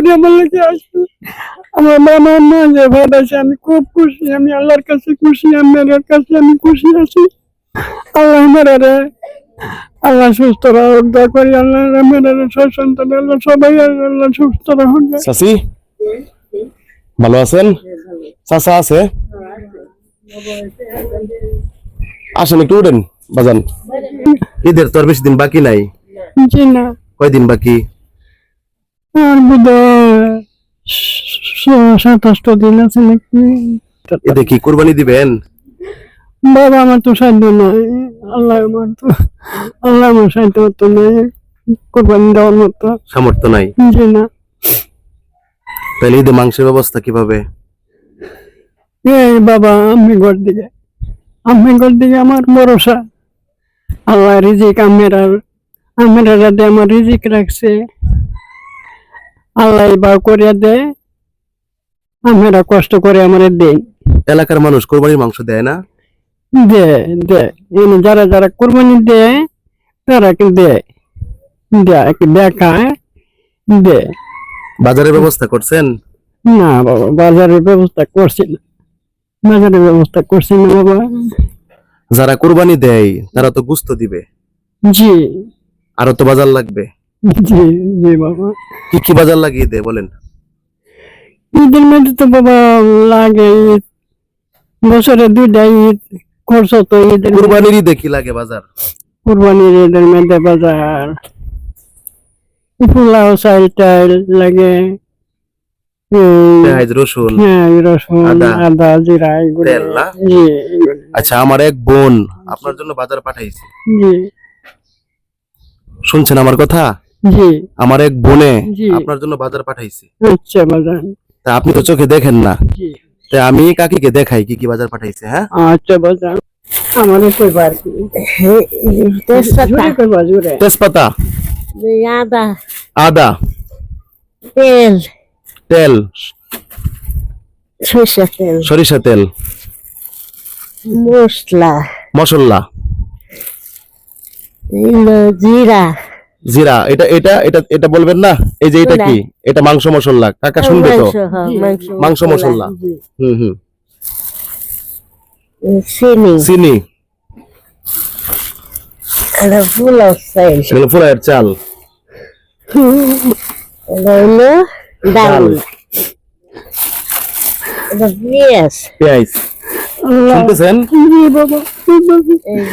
করে আমার লেগে আসছে আমার মামা মা যে ভাইরাছে আমি খুব খুশি আমি আল্লাহর কাছে খুশি আমার কাছে আমি খুশি আছি। আল্লাহ মেরারে আল্লাহ সুস্থ দয়া করি আল্লাহ মেরারে ছয় সন্তান আল্লাহ সবাই আল্লাহ সুস্থ ভালো আছেন? চাচা আছে? আসেন একটু উঠেন বাজান। ঈদের তো আর বেশি দিন বাকি নাই। জি না। কয়দিন বাকি? আর বোধহয় সাতাশটা দিন আছে নাকি? ঈদে কি কোরবানি দিবেন? বাবা আমার তো সাধ্য নাই। আল্লাহ আমার তো আল্লাহ আমার সাধ্য তো নাই। কোরবানি দেওয়ার মতো। সামর্থ্য নাই। জি না। তাহলে ঈদে মাংসের ব্যবস্থা কীভাবে? এই বাবা আমি ঘর দিকে। আমি ঘর দিকে আমার ভরসা। আল্লাহ রিজিক আমের আর আমেরা যাতে আমার রিজিক রাখছে। আল্লাহ বা করিয়া দেয় আমেরা কষ্ট করে আমার দেয় এলাকার মানুষ কোরবানির মাংস দেয় না? দে দে। যারা যারা কোরবানি দেয় তারা কি দেয়? দেখায় দে। বাজারের ব্যবস্থা করছেন? না বাবা বাজারের ব্যবস্থা করছি না। বাজারের ব্যবস্থা করছি না বাবা। যারা কোরবানি দেয় তারা তো গুস্ত দিবে। জি। আরও তো বাজার লাগবে। জি জি বাবা। কি কি বাজার লাগিয়ে দেয় বলেন। ঈদের মধ্যে তো বাবা লাগে ঈদ বছরে দুইটা ঈদ খরচ তো কোরবানির ঈদে কি লাগে বাজার? কুরবানির ঈদের মধ্যে বাজার। পোলাও চাল টাইল লাগে। রসুন হ্যাঁ আদা, জিরা। আচ্ছা আমার এক বোন আপনার জন্য বাজার পাঠাইছে। শুনছেন আমার কথা? জি। আমার এক বোনে আপনার জন্য বাজার পাঠাইছে। আচ্ছা বাজার। তা আপনি তো চোখে দেখেন না। জি। তাই আমি কাকিকে দেখাই কি কি বাজার পাঠাইছে হ্যাঁ? আচ্ছা বাজার। তেজপাতা। আদা। আদা? তেল। তেল। সরিষা তেল। সরিষা তেল। মশলা। মশলা? জিরা। জিরা এটা এটা এটা এটা বলবেন না? এই যে এটা কি? এটা মাংস মশলা। কাকা শুনবে তো? মাংস, হ্যাঁ, মশলা। হুম হুম। চিনি। চিনি। চাল। ডাল। পেঁয়াজ। শুনতেছেন?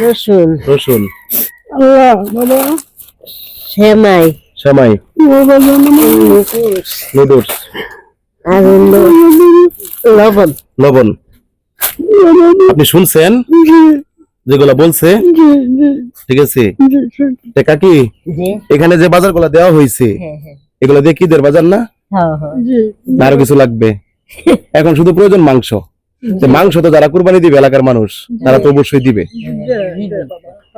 রসুন। রসুন। আল্লাহ বাবা। সেমাই। সেমাই। নুডলস। আর লবণ। লবণ। আপনি শুনছেন? যেগুলা বলছে? ঠিক আছে? তে কাকি এখানে যে বাজারগুলো দেওয়া হয়েছে হ্যাঁ হ্যাঁ। এগুলো দিয়ে কিদের বাজার না? হ্যাঁ হ্যাঁ। জি না আরও কিছু লাগবে। এখন শুধু প্রয়োজন মাংস। মাংস তো যারা কুরবানি দিবে এলাকার মানুষ তারা তো অবশ্যই দিবে।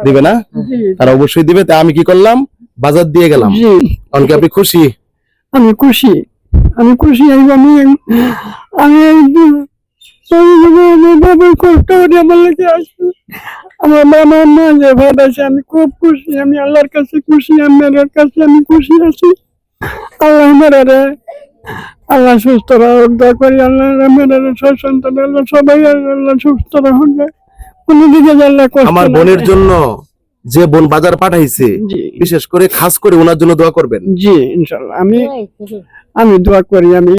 দিবে না? তারা অবশ্যই দিবে। তা আমি কি করলাম? বাজার দিয়ে গেলাম। জি। কারণ কি আপনি খুশি? আমি খুশি। আমি খুশি আমি আমি আমার মামা মা যে আছে আমি খুব খুশি। আমি আল্লাহর কাছে খুশি আমার কাছে আমি খুশি আছি। আল্লাহ সুস্থ দয়া করি আল্লাহ মেরারে সন্তান আল্লাহ সবাই আল্লাহ সুস্থ রাখুক। কোনো দিকে আল্লাহ আমার বোনের জন্য যে বোন বাজার পাঠাইছে বিশেষ করে খাস করে ওনার জন্য দোয়া করবেন। জি ইনশাল্লাহ। আমি আমি দোয়া করি আমি